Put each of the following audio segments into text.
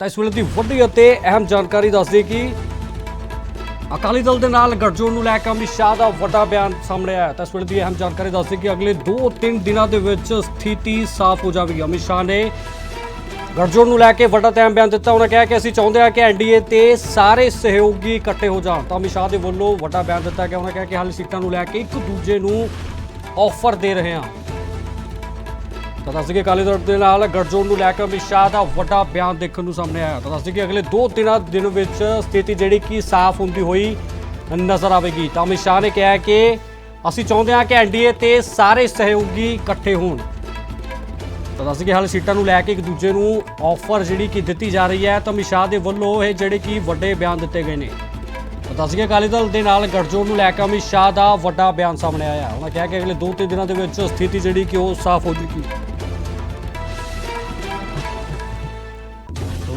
ਤਾਂ ਇਸ ਵੇਲੇ ਦੀ ਵੱਡੀ ਅਤੇ ਅਹਿਮ ਜਾਣਕਾਰੀ ਦੱਸਦੀ ਕਿ ਅਕਾਲੀ ਦਲ ਦੇ ਨਾਲ ਗੱਠਜੋੜ ਨੂੰ ਲੈ ਕੇ ਅਮਿਤ ਸ਼ਾਹ ਦਾ ਵੱਡਾ ਬਿਆਨ ਸਾਹਮਣੇ ਆਇਆ ਤਾਂ ਇਸ ਵੇਲੇ ਦੀ ਅਹਿਮ ਜਾਣਕਾਰੀ ਦੱਸਦੀ ਕਿ ਅਗਲੇ 2-3 ਦਿਨਾਂ ਦੇ ਵਿੱਚ ਸਥਿਤੀ ਸਾਫ਼ ਹੋ ਜਾਵੇਗੀ। ਅਮਿਤ ਸ਼ਾਹ ਨੇ ਗੱਠਜੋੜ ਨੂੰ ਲੈ ਕੇ ਵੱਡਾ ਤੇ ਅਹਿਮ ਬਿਆਨ ਦਿੱਤਾ। ਉਹਨਾਂ ਕਿਹਾ ਕਿ ਅਸੀਂ ਚਾਹੁੰਦੇ ਹਾਂ ਕਿ ਐਨਡੀਏ ਤੇ ਸਾਰੇ ਸਹਿਯੋਗੀ ਇਕੱਠੇ ਹੋ ਜਾਣ। ਤਾਂ ਅਮਿਤ ਸ਼ਾਹ ਦੇ ਵੱਲੋਂ ਵੱਡਾ ਬਿਆਨ ਦਿੱਤਾ ਗਿਆ। ਉਹਨਾਂ ਕਿਹਾ ਕਿ ਹਾਲੇ ਸੀਟਾਂ ਨੂੰ ਲੈ ਕੇ ਇੱਕ ਦੂਜੇ ਨੂੰ ਆਫਰ ਦੇ ਰਹੇ ਹਾਂ। ਤਾਂ ਦੱਸ ਦਈਏ ਅਕਾਲੀ ਦਲ ਦੇ ਨਾਲ ਗੱਠਜੋੜ ਨੂੰ ਲੈ ਕੇ ਅਮਿਤ ਸ਼ਾਹ ਦਾ ਵੱਡਾ ਬਿਆਨ ਦੇਖਣ ਨੂੰ ਸਾਹਮਣੇ ਆਇਆ। ਤਾਂ ਦੱਸ ਦਈਏ ਕਿ ਅਗਲੇ 2-3 ਦਿਨ ਵਿੱਚ ਸਥਿਤੀ ਜਿਹੜੀ ਕਿ ਸਾਫ਼ ਹੁੰਦੀ ਹੋਈ ਨਜ਼ਰ ਆਵੇਗੀ। ਤਾਂ ਅਮਿਤ ਸ਼ਾਹ ਨੇ ਕਿਹਾ ਕਿ ਅਸੀਂ ਚਾਹੁੰਦੇ ਹਾਂ ਕਿ ਐਨਡੀਏ ਤੇ ਸਾਰੇ ਸਹਿਯੋਗੀ ਇਕੱਠੇ ਹੋਣ। ਤਾਂ ਦੱਸ ਦਈਏ ਹਾਲੇ ਸੀਟਾਂ ਨੂੰ ਲੈ ਕੇ ਇੱਕ ਦੂਜੇ ਨੂੰ ਆਫਰ ਜਿਹੜੀ ਕਿ ਦਿੱਤੀ ਜਾ ਰਹੀ ਹੈ, ਤਾਂ ਅਮਿਤ ਸ਼ਾਹ ਦੇ ਵੱਲੋਂ ਇਹ ਜਿਹੜੇ ਕਿ ਵੱਡੇ ਬਿਆਨ ਦਿੱਤੇ ਗਏ ਨੇ। ਤਾਂ ਦੱਸ ਦਈਏ ਅਕਾਲੀ ਦਲ ਦੇ ਨਾਲ ਗੱਠਜੋੜ ਨੂੰ ਲੈ ਕੇ ਅਮਿਤ ਸ਼ਾਹ ਦਾ ਵੱਡਾ ਬਿਆਨ ਸਾਹਮਣੇ ਆਇਆ। ਉਹਨਾਂ ਕਿਹਾ ਕਿ ਅਗਲੇ 2-3 ਦਿਨਾਂ ਦੇ ਵਿੱਚ ਸਥਿਤੀ ਜਿਹੜੀ ਕਿ ਉਹ ਸਾਫ਼ ਹੋ ਜੂਗੀ।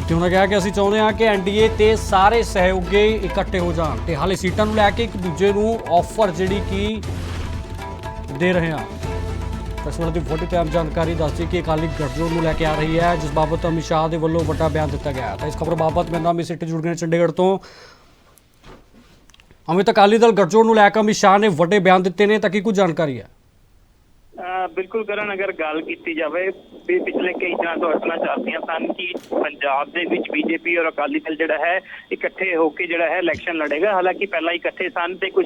ਤੇ ਉਹਨਾਂ ਕਿਹਾ ਕਿ ਅਸੀਂ ਚਾਹੁੰਦੇ ਹਾਂ ਕਿ ਐਨਡੀਏ ਤੇ ਸਾਰੇ ਸਹਿਯੋਗੀ ਇਕੱਠੇ ਹੋ ਜਾਣ ਤੇ ਹਾਲੇ ਸੀਟਾਂ ਨੂੰ ਲੈ ਕੇ ਇੱਕ ਦੂਜੇ ਨੂੰ ਆਫਰ ਜਿਹੜੀ ਕਿ ਦੇ ਰਹੇ ਹਾਂ। ਇਸ ਵੇਲੇ ਦੀ ਵੱਡੀ ਤੇ ਆਮ ਜਾਣਕਾਰੀ ਦੱਸਦੀ ਕਿ ਅਕਾਲੀ ਗਠਜੋੜ ਨੂੰ ਲੈ ਕੇ ਆ ਰਹੀ ਹੈ, ਜਿਸ ਬਾਬਤ ਅਮਿਤ ਸ਼ਾਹ ਦੇ ਵੱਲੋਂ ਵੱਡਾ ਬਿਆਨ ਦਿੱਤਾ ਗਿਆ ਤਾਂ ਇਸ ਖਬਰ ਬਾਬਤ ਮੇਰੇ ਨਾਮ ਸਿੱਟ ਜੁੜ ਗਏ ਚੰਡੀਗੜ੍ਹ ਤੋਂ। ਅਮਿਤ, ਅਕਾਲੀ ਦਲ ਗਠਜੋੜ ਨੂੰ ਲੈ ਕੇ ਅਮਿਤ ਸ਼ਾਹ ਨੇ ਵੱਡੇ ਬਿਆਨ ਦਿੱਤੇ ਨੇ, ਤਾਂ ਕੀ ਕੁਝ ਜਾਣਕਾਰੀ ਹੈ? ਬਿਲਕੁਲ ਕਰਨ ਅਗਰ ਗੱਲ ਕੀਤੀ ਜਾਵੇ ਵੀ ਪਿਛਲੇ ਕਈ ਦਿਨਾਂ ਤੋਂ ਅਟਣਾ ਚੱਲਦੀਆਂ ਸਨ ਕਿ ਪੰਜਾਬ ਦੇ ਵਿੱਚ ਬੀਜੇਪੀ ਔਰ ਅਕਾਲੀ ਦਲ ਜਿਹੜਾ ਹੈ ਇਕੱਠੇ ਹੋ ਕੇ ਜਿਹੜਾ ਹੈ ਇਲੈਕਸ਼ਨ ਲੜੇਗਾ। ਹਾਲਾਂਕਿ ਪਹਿਲਾਂ ਇਕੱਠੇ ਸਨ ਤੇ ਕੁਝ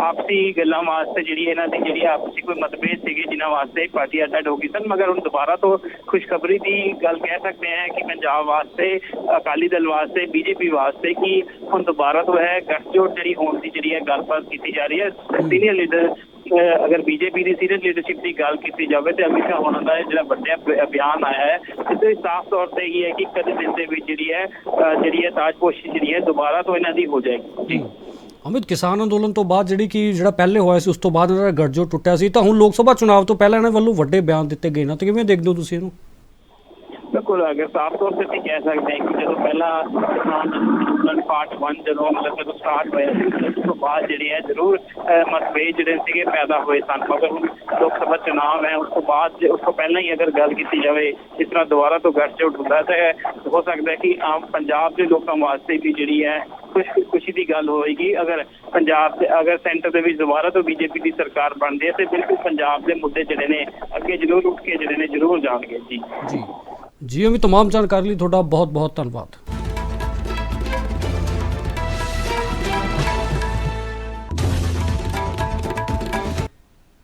ਆਪਸੀ ਗੱਲਾਂ ਵਾਸਤੇ ਜਿਹੜੀ ਇਹਨਾਂ ਦੀ ਜਿਹੜੀ ਆਪਸੀ ਕੋਈ ਮਤਭੇਦ ਸੀਗੇ ਜਿਨ੍ਹਾਂ ਵਾਸਤੇ ਪਾਰਟੀ ਅੱਡ ਹੋ ਗਈ ਸਨ। ਮਗਰ ਹੁਣ ਦੁਬਾਰਾ ਤੋਂ ਖੁਸ਼ਖਬਰੀ ਦੀ ਗੱਲ ਕਹਿ ਸਕਦੇ ਹਾਂ ਕਿ ਪੰਜਾਬ ਵਾਸਤੇ ਅਕਾਲੀ ਦਲ ਵਾਸਤੇ ਬੀਜੇਪੀ ਵਾਸਤੇ ਕਿ ਹੁਣ ਦੁਬਾਰਾ ਤੋਂ ਹੈ ਗੱਠਜੋੜ ਜਿਹੜੀ ਹੋਣ ਦੀ ਜਿਹੜੀ ਹੈ ਗੱਲਬਾਤ ਕੀਤੀ ਜਾ ਰਹੀ ਹੈ ਸੀਨੀਅਰ ਲੀਡਰ ਅਗਰ ਬੀਜੇਪੀ ਦੀ ਸੀਨੀਅਰ ਲੀਡਰਸ਼ਿਪ ਦੀ ਗੱਲ ਕੀਤੀ ਜਾਵੇ ਤੇ ਅਮਿਤ ਸ਼ਾਹ ਹੋਣਾ ਦਾ ਜਿਹੜਾ ਵੱਡਾ ਬਿਆਨ ਆਇਆ ਹੈ ਸਿੱਧੇ ਸਾਫ਼ ਤੌਰ ਤੇ ਇਹ ਹੈ ਕਿ ਕਦੇ ਦਿਨ ਦੇ ਵਿੱਚ ਜਿਹੜੀ ਹੈ ਜਿਹੜੀ ਹੈ ਤਾਜਪੋਸ਼ੀ ਜਿਹੜੀ ਹੈ ਦੁਬਾਰਾ ਤੋਂ ਇਹਨਾਂ ਦੀ ਹੋ ਜਾਏਗੀ। ਜੀ। ਅਮਿਤ ਕਿਸਾਨ ਅੰਦੋਲਨ ਤੋਂ ਬਾਅਦ ਜਿਹੜੀ ਕਿ ਜਿਹੜਾ ਪਹਿਲੇ ਹੋਇਆ ਸੀ ਉਸ ਤੋਂ ਬਾਅਦ ਇਹਨਾਂ ਦਾ ਗੱਠਜੋੜ ਟੁੱਟਿਆ ਸੀ ਤਾਂ ਹੁਣ ਲੋਕ ਸਭਾ ਚੁਣਾਵ ਤੋਂ ਪਹਿਲਾਂ ਇਹਨਾਂ ਵੱਲੋਂ ਵੱਡੇ ਬਿਆਨ ਦਿੱਤੇ ਗਏ ਨਾ। ਤਾਂ ਕਿਵੇਂ ਦੇਖਦੇ ਹੋ ਤੁਸੀਂ ਇਹਨੂੰ? ਬਿਲਕੁਲ ਅਗਰ ਸਾਫ਼ ਤੌਰ ਤੇ ਕਹਿ ਸਕਦੇ ਹਾਂ ਕਿ ਜਦੋਂ ਪਹਿਲਾਂ ਅੰਦੋਲਨ ਪਾਰਟ 1 ਜਦੋਂ ਮਤਲਬ ਜਦੋਂ ਸਟਾਰਟ ਹੋਇਆ ਸੀ ਉਸ ਤੋਂ ਬਾਅਦ ਜਿਹੜੇ ਹੈ ਜ਼ਰੂਰ ਅਹ, ਮਤਭੇਦ ਜਿਹੜੇ ਸੀਗੇ ਪੈਦਾ ਹੋਏ ਸਨ ਮਗਰ ਹੁਣ ਲੋਕ ਸਭਾ ਚੁਣਾਵ ਹੈ ਉਸ ਤੋਂ ਬਾਅਦ ਜੇ ਉਸ ਤੋਂ ਪਹਿਲਾਂ ਹੀ ਅਗਰ ਗੱਲ ਕੀਤੀ ਜਾਵੇ ਇਸ ਤਰ੍ਹਾਂ ਦੁਬਾਰਾ ਤੋਂ ਗੱਠਜੋੜ ਹੁੰਦਾ ਤਾਂ ਹੋ ਸਕਦਾ ਹੈ ਕਿ ਆਮ ਪੰਜਾਬ ਦੇ ਲੋਕਾਂ ਵਾਸਤੇ ਵੀ ਜਿਹੜੀ ਹੈ ਖੁਸ਼ ਖੁਸ਼ੀ ਦੀ ਗੱਲ ਹੋਏਗੀ ਅਗਰ ਪੰਜਾਬ ਦੇ ਅਗਰ ਸੈਂਟਰ ਦੇ ਵਿੱਚ ਦੁਬਾਰਾ ਤੋਂ ਬੀਜੇਪੀ ਦੀ ਸਰਕਾਰ ਬਣਦੀ ਹੈ ਤੇ ਬਿਲਕੁਲ ਪੰਜਾਬ ਦੇ ਮੁੱਦੇ ਜਿਹੜੇ ਨੇ ਅੱਗੇ ਜ਼ਰੂਰ ਉੱਠ ਕੇ ਜਿਹੜੇ ਨੇ ਜ਼ਰੂਰ ਜਾਣਗੇ ਜੀ ਜੀ ਜੀ ਅਮਿਤ तमाम ਜਾਣਕਾਰੀ ਲਈ ਤੁਹਾਡਾ ਬਹੁਤ ਬਹੁਤ ਧੰਨਵਾਦ